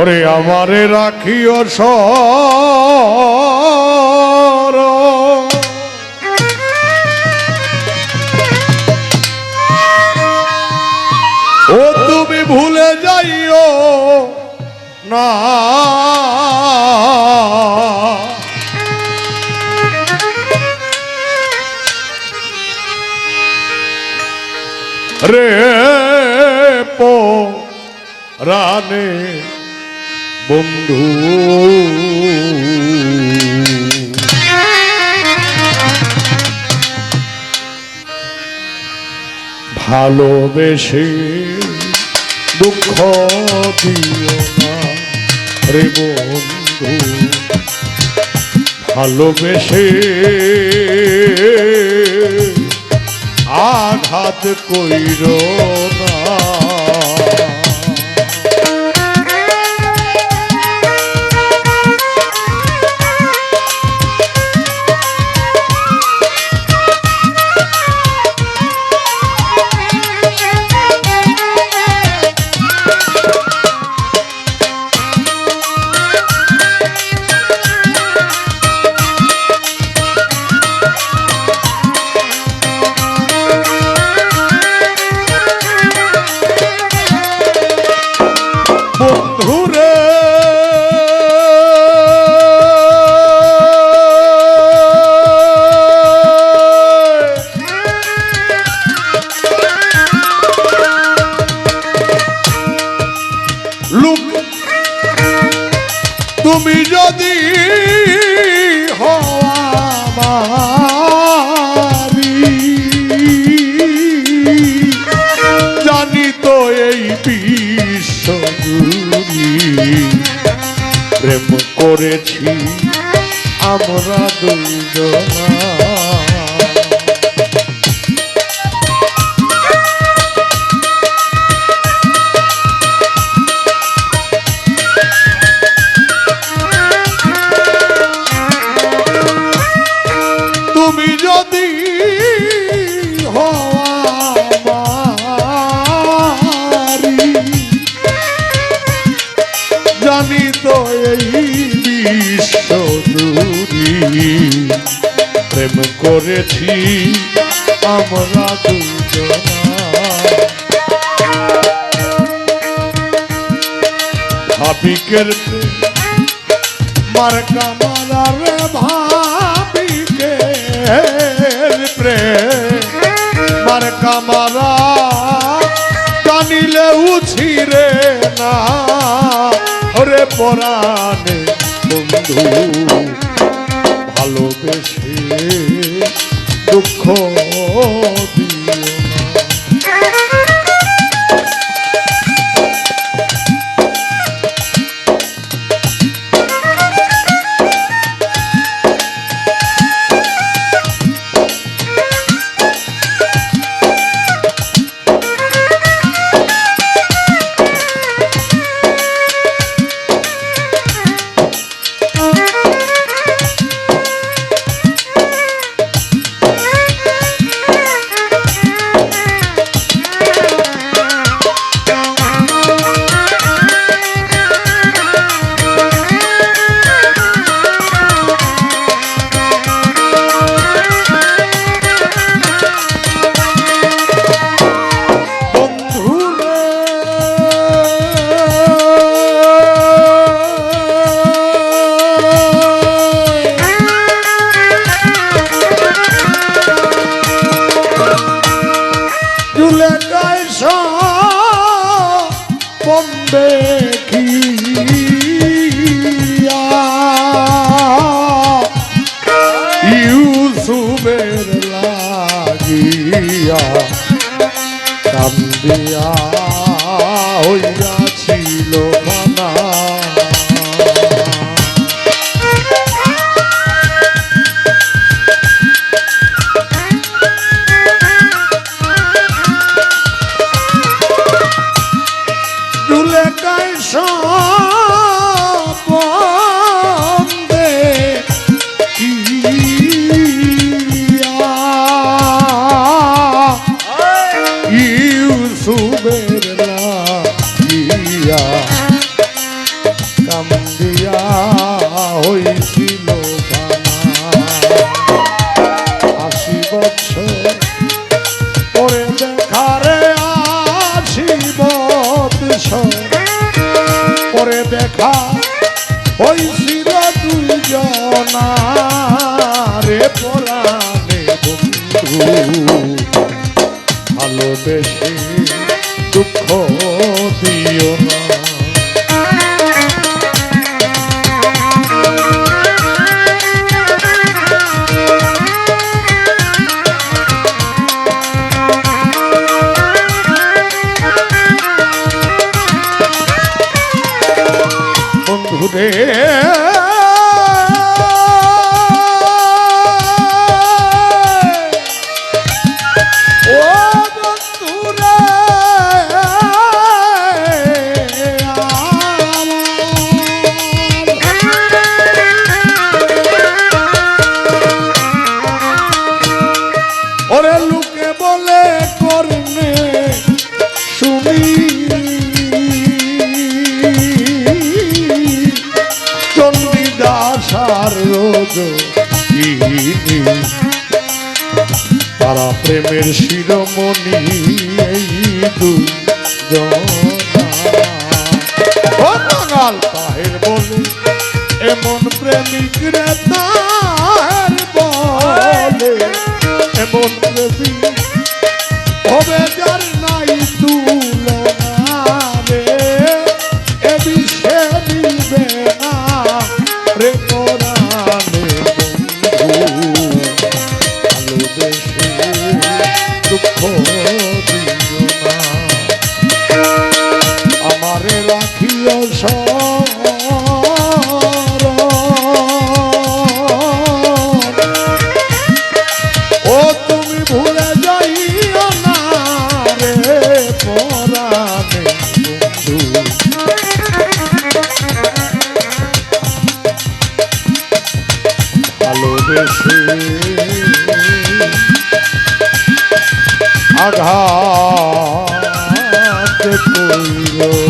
ওরে আমারে রাখিও সর। ও ভুলে যাইও না। রে পো রানে বন্ধু। ভালোবেসে দুঃখ দিও না রে বন্ধু। ভালোবেসে আঘাত কইর না। তুমি যদি জানি তো এই বিশ্বজুড়ি প্রেম করেছি আমরা দুজনা। করেছি আমরা দুজনা। ভাবিকের প্রেম, মার্কা মারারে ভাবিকের প্রেম। মার্কা মারা টানিলে উছিরে না। ওরে পরাণে বন্ধু দুঃখ হইছিল আশি বছর পরে দেখারে আশি বছর পরে দেখা হইছিল দুইজনা রে পরাণে বন্ধু। ভালোবেসে তিনি তারা প্রেমের শিরোমণি এই দুজনা। তাহের বলে এমন প্রেমিক রে আঘাত কইরো।